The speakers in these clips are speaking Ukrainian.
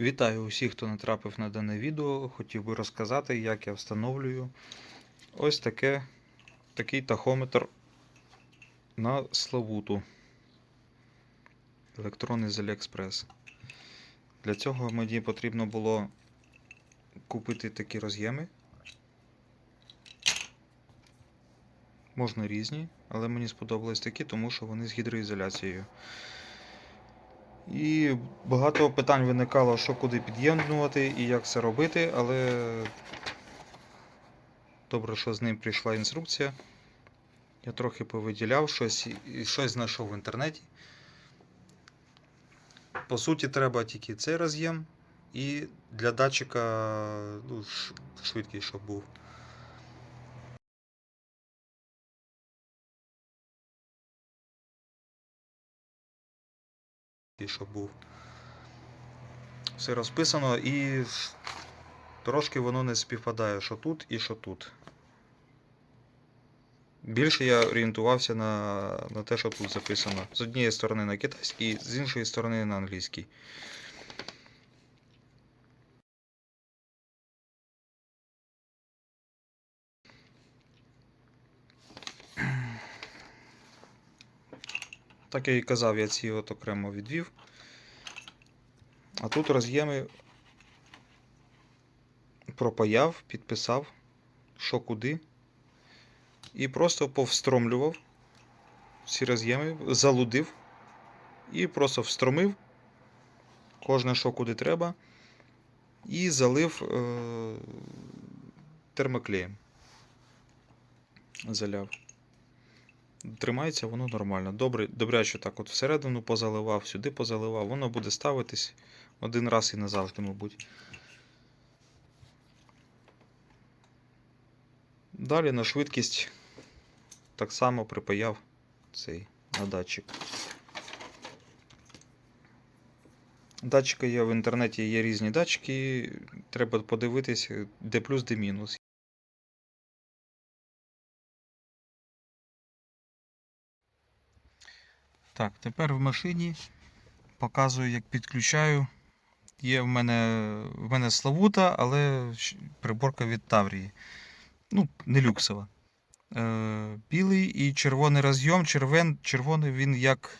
Вітаю усіх, хто натрапив на дане відео. Хотів би розказати, як я встановлюю ось таке, такий тахометр на Славуту. Електронний з AliExpress. Для цього мені потрібно було купити такі роз'єми. Можна різні, але мені сподобались такі, тому що вони з гідроізоляцією. І багато питань виникало, що куди під'єднувати і як це робити, але добре, що з ним прийшла інструкція. Я трохи повиділяв щось і щось знайшов в інтернеті. По суті, треба тільки цей роз'єм і для датчика ну, швидкий, щоб був. І щоб був. Все розписано і трошки воно не співпадає, що тут і що тут. Більше я орієнтувався на, на те, що тут записано. З однієї сторони на китайський, з іншої сторони на англійській. Так я і казав, я ці от окремо відвів. А тут роз'єми пропаяв, підписав, що куди. І просто повстромлював ці роз'єми, залудив і просто встромив кожне, що куди треба, і залив е- термоклеєм. Заляв. Тримається воно нормально. Добре, добряче так от всередину позаливав, сюди позаливав, воно буде ставитись один раз і назавжди, мабуть. Далі на швидкість так само припаяв цей датчик. Датчики є в інтернеті, є різні датчики. Треба подивитись, де плюс, де мінус. Так, тепер в машині показую, як підключаю. Є в мене в мене Славута, але приборка від Таврії. Ну, не люксова. Е, білий і червоний розйом. Червен, червоний він як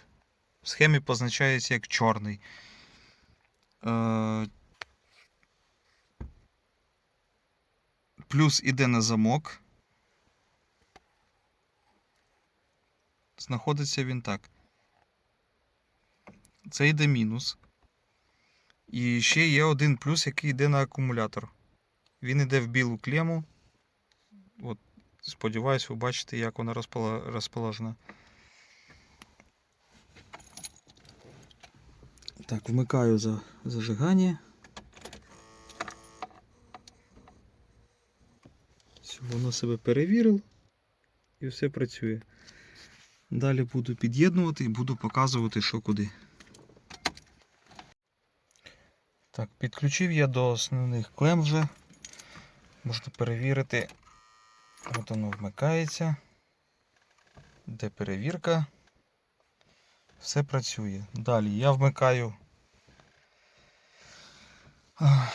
в схемі позначається як чорний. Е, плюс іде на замок. Знаходиться він так. Це йде мінус. І ще є один плюс, який йде на акумулятор. Він йде в білу клему. От, сподіваюсь, ви бачите, як вона розположена. Так, вмикаю за зажигання. Воно себе перевірило і все працює. Далі буду під'єднувати і буду показувати, що куди. Так, підключив я до основних клем вже. Можна перевірити. От воно вмикається. Де перевірка. Все працює. Далі я вмикаю. а,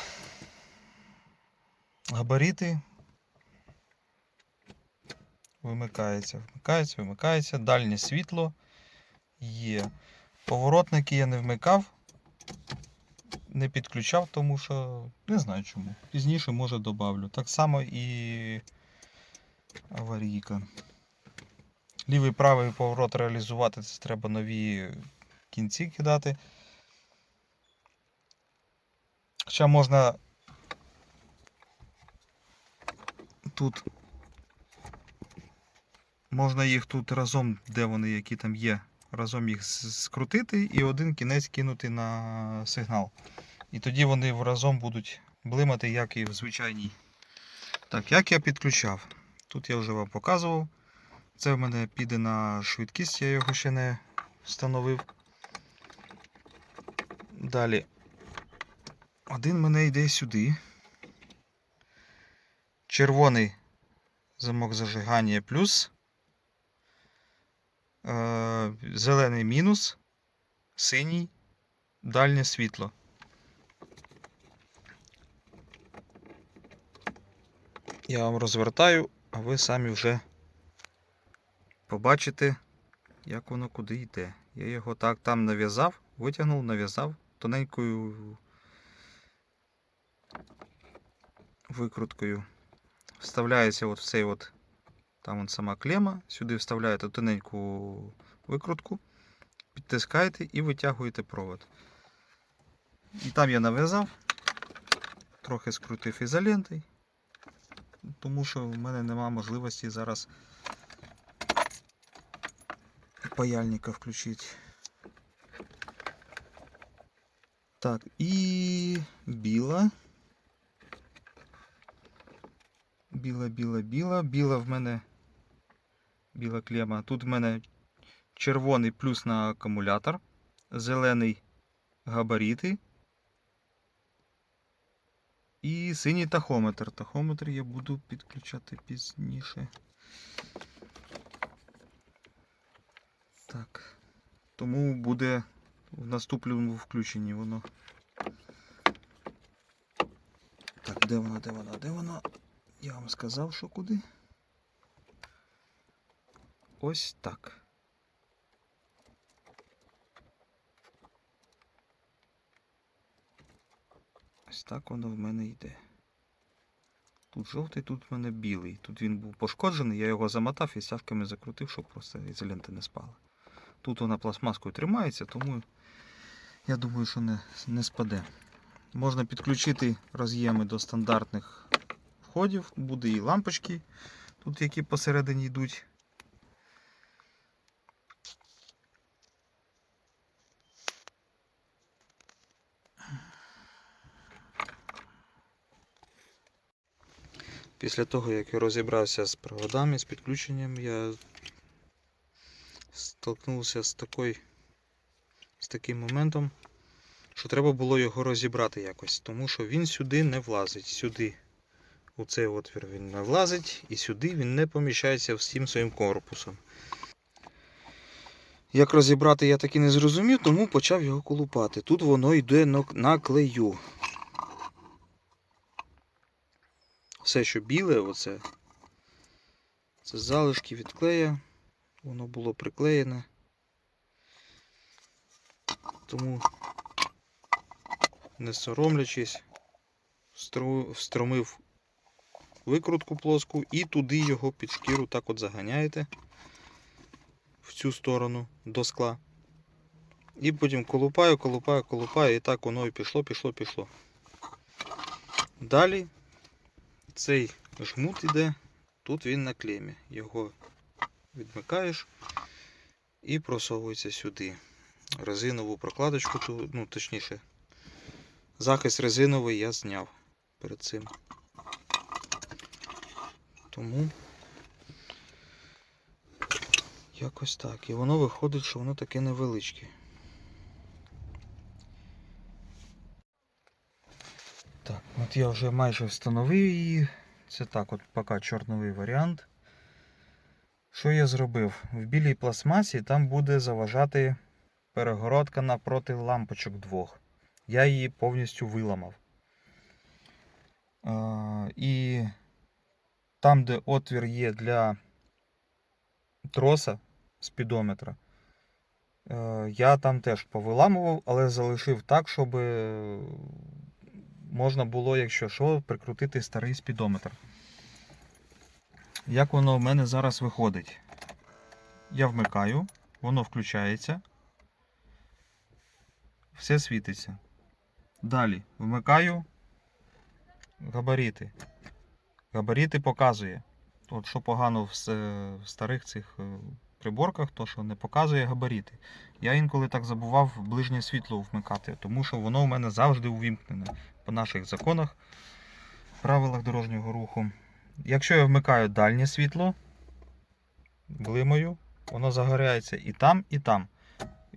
Габарити. Вимикається, вмикається, вимикається. Дальнє світло є. Поворотники я не вмикав не підключав, тому що не знаю чому. Пізніше може добавлю. Так само і аварійка. Лівий правий поворот реалізувати це треба нові кінці кидати. Хоча можна тут можна їх тут разом, де вони, які там є, разом їх скрутити і один кінець кинути на сигнал. І тоді вони разом будуть блимати, як і в звичайній. Так, як я підключав? Тут я вже вам показував. Це в мене піде на швидкість, я його ще не встановив. Далі. Один мене йде сюди. Червоний замок зажигання плюс. Е, зелений мінус, синій, дальнє світло. Я вам розвертаю, а ви самі вже побачите, як воно куди йде. Я його так там нав'язав, витягнув, нав'язав тоненькою викруткою. Вставляється от в цей от, там от сама клема, сюди вставляєте тоненьку викрутку, підтискаєте і витягуєте провод. І там я нав'язав, трохи скрутив ізолентою, тому що в мене нема можливості зараз паяльника включити. Так, і біла. Біла, біла, біла. Біла в мене. Біла клема. Тут в мене червоний плюс на акумулятор, зелений габаріти. І синій тахометр. Тахометр я буду підключати пізніше. Так. Тому буде в наступному включенні воно. Так, де воно, де воно, де воно? Я вам сказав, що куди. Ось так. Ось так воно в мене йде. Тут жовтий, тут в мене білий. Тут він був пошкоджений, я його замотав і стяжками закрутив, щоб просто ізолента не спала. Тут вона пластмаскою тримається, тому я думаю, що не, не спаде. Можна підключити роз'єми до стандартних входів, буде і лампочки, тут які посередині йдуть. Після того, як я розібрався з проводами, з підключенням, я столкнувся з такою, з таким моментом, що треба було його розібрати якось, тому що він сюди не влазить. Сюди, у цей отвір він не влазить, і сюди він не поміщається всім своїм корпусом. Як розібрати, я так і не зрозумів, тому почав його колупати. Тут воно йде на- на клею. Все, що біле, оце, це залишки від клея. Воно було приклеєне. Тому, не соромлячись, встромив викрутку плоску і туди його під шкіру так от заганяєте в цю сторону до скла. І потім колупаю, колупаю, колупаю, і так воно і пішло, пішло, пішло. Далі цей жмут іде, тут він на клемі. Його відмикаєш і просовується сюди. Резинову прокладочку, ту- ну точніше, захист резиновий я зняв перед цим. Тому якось так. І воно виходить, що воно таке невеличке. От я вже майже встановив її. Це так, от поки чорновий варіант. Що я зробив? В білій пластмасі там буде заважати перегородка напроти лампочок двох. Я її повністю виламав. А, і там, де отвір є для троса спідометра, е, я там теж повиламував, але залишив так, щоб можна було, якщо що, прикрутити старий спідометр. Як воно в мене зараз виходить? Я вмикаю, воно включається. Все світиться. Далі вмикаю габаріти. Габаріти показує. От що погано в старих цих е, приборках, то що не показує габаріти. Я інколи так забував ближнє світло вмикати, тому що воно в мене завжди увімкнене по наших законах, правилах дорожнього руху. Якщо я вмикаю дальнє світло, блимаю, воно загоряється і там, і там.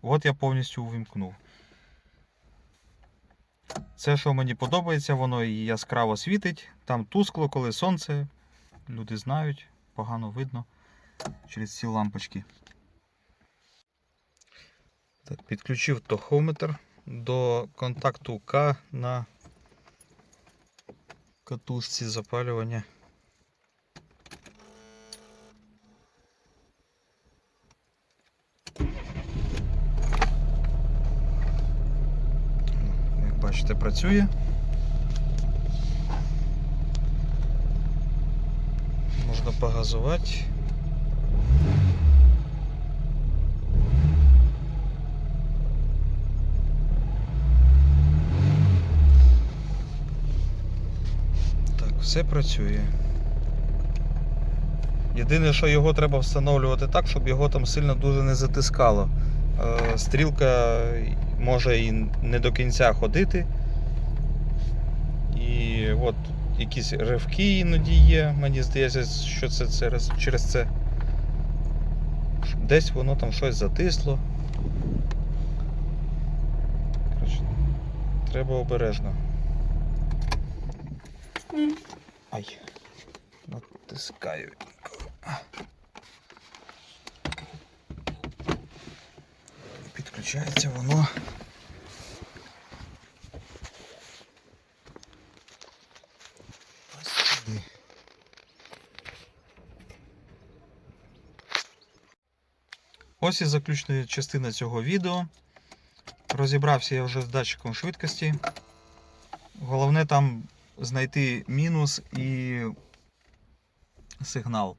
От я повністю увімкнув. Це, що мені подобається, воно і яскраво світить. Там тускло, коли сонце. Люди знають, погано видно через ці лампочки. Так, Підключив тохометр до контакту К на катушці запалювання. Як бачите, працює. Можна погазувати. Все працює. Єдине, що його треба встановлювати так, щоб його там сильно дуже не затискало. Е, Стрілка може і не до кінця ходити. І от якісь ривки іноді є. Мені здається, що це через, це. Десь воно там щось затисло. Треба обережно. Ай. Натискаю. Підключається воно. Ось і заключна частина цього відео. Розібрався я вже з датчиком швидкості. Головне там знайти мінус і сигнал.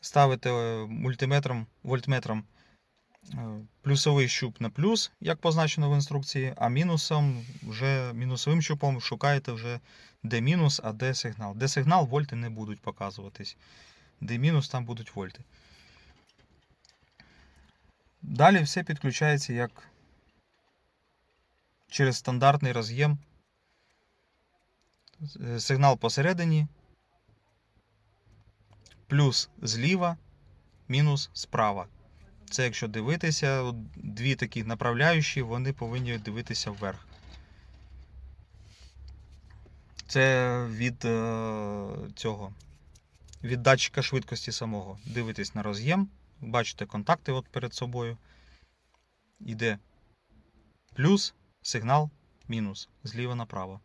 Ставите е, мультиметром, вольтметром е, плюсовий щуп на плюс, як позначено в інструкції, а мінусом вже мінусовим щупом шукаєте вже де мінус, а де сигнал. Де сигнал, вольти не будуть показуватись. Де мінус, там будуть вольти. Далі все підключається як через стандартний роз'єм. Е, Сигнал посередині, плюс зліва, мінус справа. Це якщо дивитися, дві такі направляючі, вони повинні дивитися вверх. Це від е, цього, від датчика швидкості самого. Дивитесь на роз'єм, бачите контакти от перед собою. Іде плюс, сигнал, мінус, зліва направо.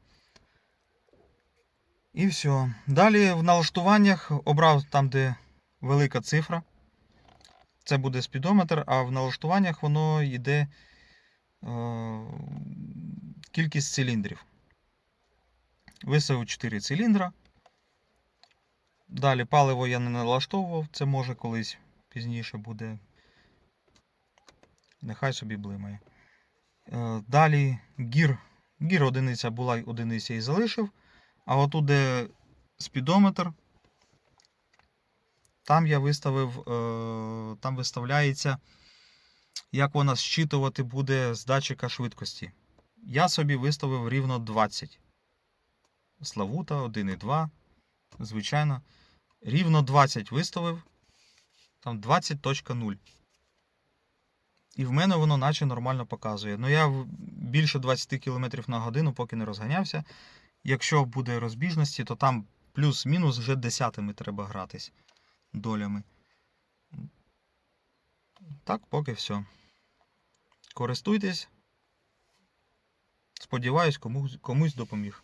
І все. Далі в налаштуваннях обрав там, де велика цифра. Це буде спідометр, а в налаштуваннях воно йде е, кількість циліндрів. Виставив 4 циліндра. Далі паливо я не налаштовував, це може колись пізніше буде. Нехай собі блимає. Е, Далі гір. Гір одиниця була одиниця і залишив. А отут, де спідометр, там я виставив, е, там виставляється, як вона зчитувати буде з датчика швидкості. Я собі виставив рівно 20. Славута 1,2. Звичайно. Рівно 20 виставив. Там 20.0. І в мене воно наче нормально показує. Ну я більше 20 км на годину, поки не розганявся. Якщо буде розбіжності, то там плюс-мінус вже десятими треба гратись долями. Так, поки все. Користуйтесь. Сподіваюсь, комусь, комусь допоміг.